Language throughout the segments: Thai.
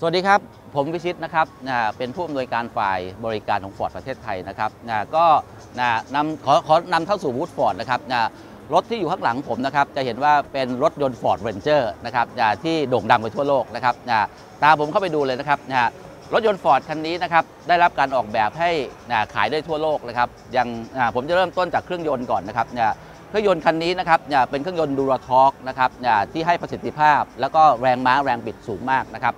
สวัสดีครับ ผมวิชิตนะครับนะเป็นผู้อำนวยการฝ่ายบริการของฟอร์ดประเทศไทยนะครับนะก็นะนำขอขอนำเข้าสู่บูธฟอร์ดนะครับนะรถที่อยู่ข้างหลังผมนะครับจะเห็นว่าเป็นรถยนต์ฟอร์ดเรนเจอร์นะครับนะที่โด่งดังไปทั่วโลกนะครับนะตามผมเข้าไปดูเลยนะครับนะรถยนต์ฟอร์ดคันนี้นะครับได้รับการออกแบบให้นะขายได้ทั่วโลกนะครับอย่างนะผมจะเริ่มต้นจากเครื่องยนต์ก่อนนะครับนะเครื่องยนต์คันนี้นะครับเนี่ยเป็นเครื่องยนต์ดูราทอกนะครับเนี่ยที่ให้ประสิทธิภาพ แล้วก็แรงม้าแรงบิดสูงมากนะครับ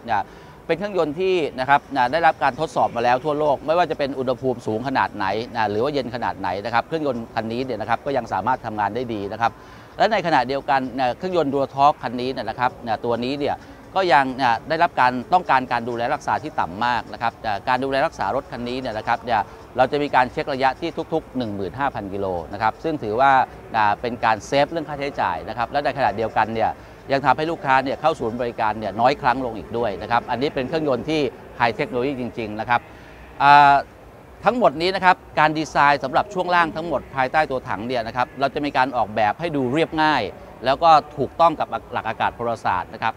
เป็นเครื่องยนต์ที่นะครับนะได้รับการทดสอบมาแล้วทั่วโลก ไม่ว่าจะเป็นอุณหภูมิสูงขนาดไหนนะหรือว่าเย็นขนาดไหนนะครับเครื่องยนต์คันนี้เนี่ยนะครับก็ยังสามารถทำงานได้ดีนะครับและในขณะเดียวกันเนี่ยเครื่องยนต์ดูราทอกคันนี้นะครับนี่ยตัวนี้เนี่ยก็ยังได้รับการต้องการการดูแลรักษาที่ต่ำมากนะครับการดูแลรักษารถคันนี้เนี่ยนะครับเนี่ยเราจะมีการเช็คระยะที่ทุก ๆ 15,000 กิโลนะครับซึ่งถือว่าอ่าเป็นการเซฟเรื่องค่าใช้จ่ายนะครับและในขณะเดียวกันเนี่ย ยังทำให้ลูกค้าเนี่ยเข้าศูนย์บริการเนี่ยน้อยครั้งลงอีกด้วยนะครับอันนี้เป็นเครื่องยนต์ที่ไฮเทคโนโลยีจริง ๆ นะครับทั้งหมดนี้นะครับการดีไซน์สำหรับช่วงล่างทั้งหมดภายใต้ตัวถังเนี่ยนะครับเราจะมีการออกแบบให้ดูเรียบง่าย แล้วก็ถูกต้องกับหลักอากาศพลศาสตร์นะครับ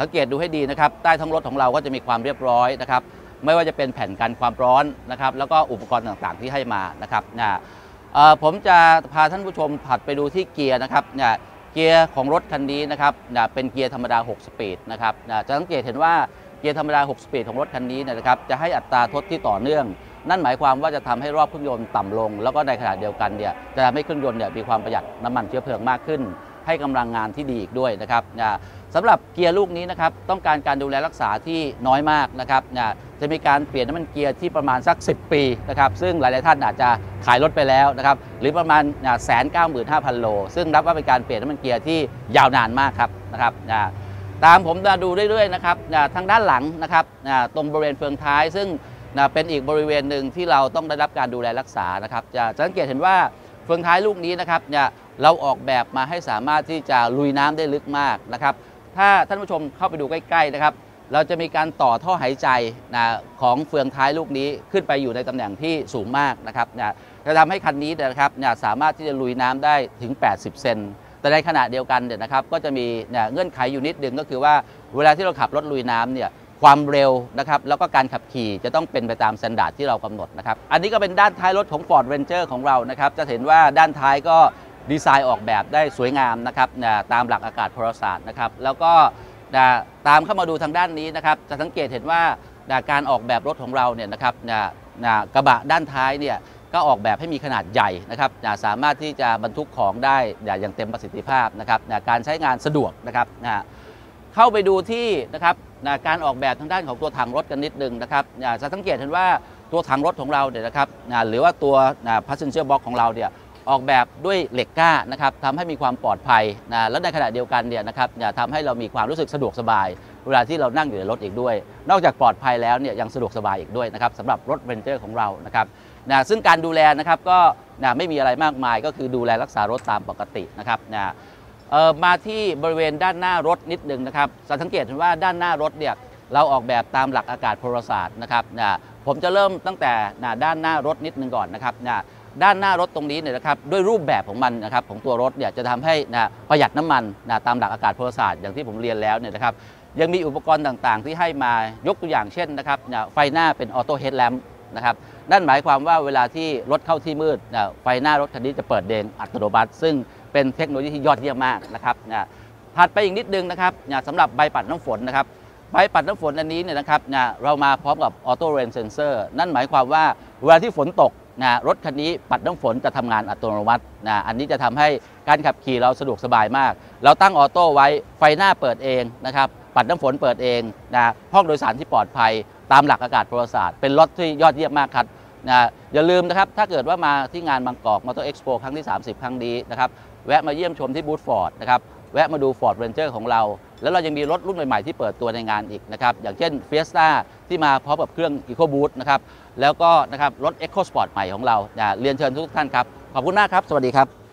สังเกตดูให้ดีนะครับใต้ท้องรถของเราก็จะมีความเรียบร้อยนะครับไม่ว่าจะเป็นแผ่นกันความร้อนนะครับแล้วก็อุปกรณ์ต่างๆที่ให้มานะครับผมจะพาท่านผู้ชมผัดไปดูที่เกียร์นะครับ เกียร์ของรถคันนี้นะครับเป็นเกียร์ธรรมดา 6 สปีดนะครับจะสังเกตเห็นว่าเกียร์ธรรมดา 6 สปีดของรถคันนี้นะครับจะให้อัตราทดที่ต่อเนื่อง นั่นหมายความว่าจะทำให้รอบเครื่องยนต์ต่ำลง แล้วก็ในขณะเดียวกันเนี่ยจะทำให้เครื่องยนต์เนี่ยมีความประหยัดน้ำมันเชื้อเพลิงมากขึ้น ให้กำลังงานที่ดีอีกด้วยนะครับ สำหรับเกียร์ลูกนี้นะครับต้องการการดูแลรักษาที่น้อยมากนะครับนะจะมีการเปลี่ยนน้ำมันเกียร์ที่ประมาณสัก 10 ปีนะครับซึ่งหลาย ๆ ท่านอาจจะขายรถไปแล้วนะครับหรือประมาณแสนเก้าหมื่นห้าพันโล ซึ่งนับว่าเป็นการเปลี่ยนน้ำมันเกียร์ที่ยาวนานมากครับนะครับนะตามผมมาดูเรื่อย ๆ นะครับนะทางด้านหลังนะครับนะตรงบริเวณเฟืองท้าย ซึ่งนะเป็นอีกบริเวณหนึ่งที่เราต้องได้รับการดูแลรักษานะครับจะสังเกตเห็นว่าเฟืองท้ายลูกนี้นะครับเนี่ยเราออกแบบมาให้สามารถที่จะลุยน้ำได้ลึกมากนะครับ ถ้าท่านผู้ชมเข้าไปดูใกล้ๆนะครับ เราจะมีการต่อท่อหายใจนะของเฟืองท้ายลูกนี้ขึ้นไปอยู่ในตำแหน่งที่สูงมากนะครับนะจะทำให้คันนี้นะครับนะสามารถที่จะลุยน้ำได้ถึง 80 เซนแต่ในขณะเดียวกันเนี่ยนะครับก็จะมีเนี่ยเงื่อนไขอยู่นิดนึงก็คือว่าเวลาที่เราขับรถลุยน้ำเนี่ยความเร็วนะครับแล้วก็การขับขี่จะต้องเป็นไปตามสแตนดาร์ดที่เรากำหนดนะครับอันนี้ก็เป็นด้านท้ายรถของ Ford Ranger ของเรานะครับจะเห็นว่าด้านท้ายก็ ดีไซน์ออกแบบได้สวยงามนะครับนะตามหลักอากาศพลศาสตร์นะครับ แล้วก็นะตามเข้ามาดูทางด้านนี้นะครับ จะสังเกตเห็นว่านะการออกแบบรถของเราเนี่ยนะครับนะนะกระบะด้านท้ายเนี่ยก็ออกแบบให้มีขนาดใหญ่นะครับนะสามารถที่จะบรรทุกของได้อย่างเต็มประสิทธิภาพนะครับนะการใช้งานสะดวกนะครับนะเข้าไปดูที่นะครับนะการออกแบบทางด้านของตัวถังรถกันนิดนึงนะครับนะจะสังเกตเห็นว่าตัวถังรถของเราเนี่ยนะครับนะหรือว่าตัวนะ passenger box ของเราเนี่ย ออกแบบด้วยเหล็กกล้านะครับทำให้มีความปลอดภัยนะและในขณะเดียวกันเนี่ยนะครับอย่าทำให้เรามีความรู้สึกสะดวกสบาย เวลาที่เรานั่งอยู่ในรถอีกด้วย นอกจากปลอดภัยแล้วเนี่ยยังสะดวกสบายอีกด้วยนะครับสำหรับรถเรนเจอร์ของเรานะครับนะซึ่งการดูแลนะครับก็นะไม่มีอะไรมากมายก็คือดูแลรักษารถตามปกตินะครับนะเออมาที่บริเวณด้านหน้ารถนิดนึงนะครับจะสังเกตเห็นว่าด้านหน้ารถเนี่ยเราออกแบบตามหลักอากาศพลศาสตร์นะครับนะผมจะเริ่มตั้งแต่นะด้านหน้ารถนิดนึงก่อนนะครับนะ ด้านหน้ารถตรงนี้เนี่ยนะครับด้วยรูปแบบของมันนะครับของตัวรถเนี่ยจะทำให้นะประหยัดน้ำมันนะตามหลักอากาศพลศาสตร์อย่างที่ผมเรียนแล้วเนี่ยนะครับยังมีอุปกรณ์ต่างๆ ที่ให้มายกตัวอย่างเช่นนะครับไฟหน้าเป็นออโต้เฮดแลมป์นะครับนั่นหมายความว่าเวลาที่รถเข้าที่มืดนะไฟหน้ารถคันนี้จะเปิดเดงอัตโนมัติ ซึ่งเป็นเทคโนโลยีที่ยอดเยี่ยมมากนะครับนะถัดไปอีกนิดนึงนะครับนะสำหรับใบปัดน้ำฝนนะครับใบปัดน้ำฝนอันนี้เนี่ยนะครับนะเรามาพร้อมกับออโต้เรนเซนเซอร์นั่นหมายความว่าเวลาที่ฝนตก นะรถคันนี้ปัดน้ำฝนจะทำงานอัตโนมัตินะอันนี้จะทำให้การขับขี่เราสะดวกสบายมาก เราตั้งออโต้ไว้ไฟหน้าเปิดเองนะครับปัดน้ำฝนเปิดเองนะห้องโดยสารที่ปลอดภัย ตามหลักอากาศประวัติศาสตร์เป็นรถที่ยอดเยี่ยมมากครับนะอย่าลืมนะครับถ้าเกิดว่ามาที่งานบางกอกมอเตอร์เอ็กซ์โปครั้งที่ 30 ครั้งนี้นะครับแวะมาเยี่ยมชมที่บูธฟอร์ดนะครับแวะมาดู Ford Ranger ของเรา แล้วเรายังมีรถรุ่นใหม่ ๆ ที่เปิดตัวในงานอีกนะครับ อย่างเช่น Fiesta ที่มาพร้อมกับเครื่อง EcoBoost นะครับ แล้วก็นะครับรถ EcoSport ใหม่ของเราเรียนเชิญทุกท่านครับ ขอบคุณมากครับ สวัสดีครับ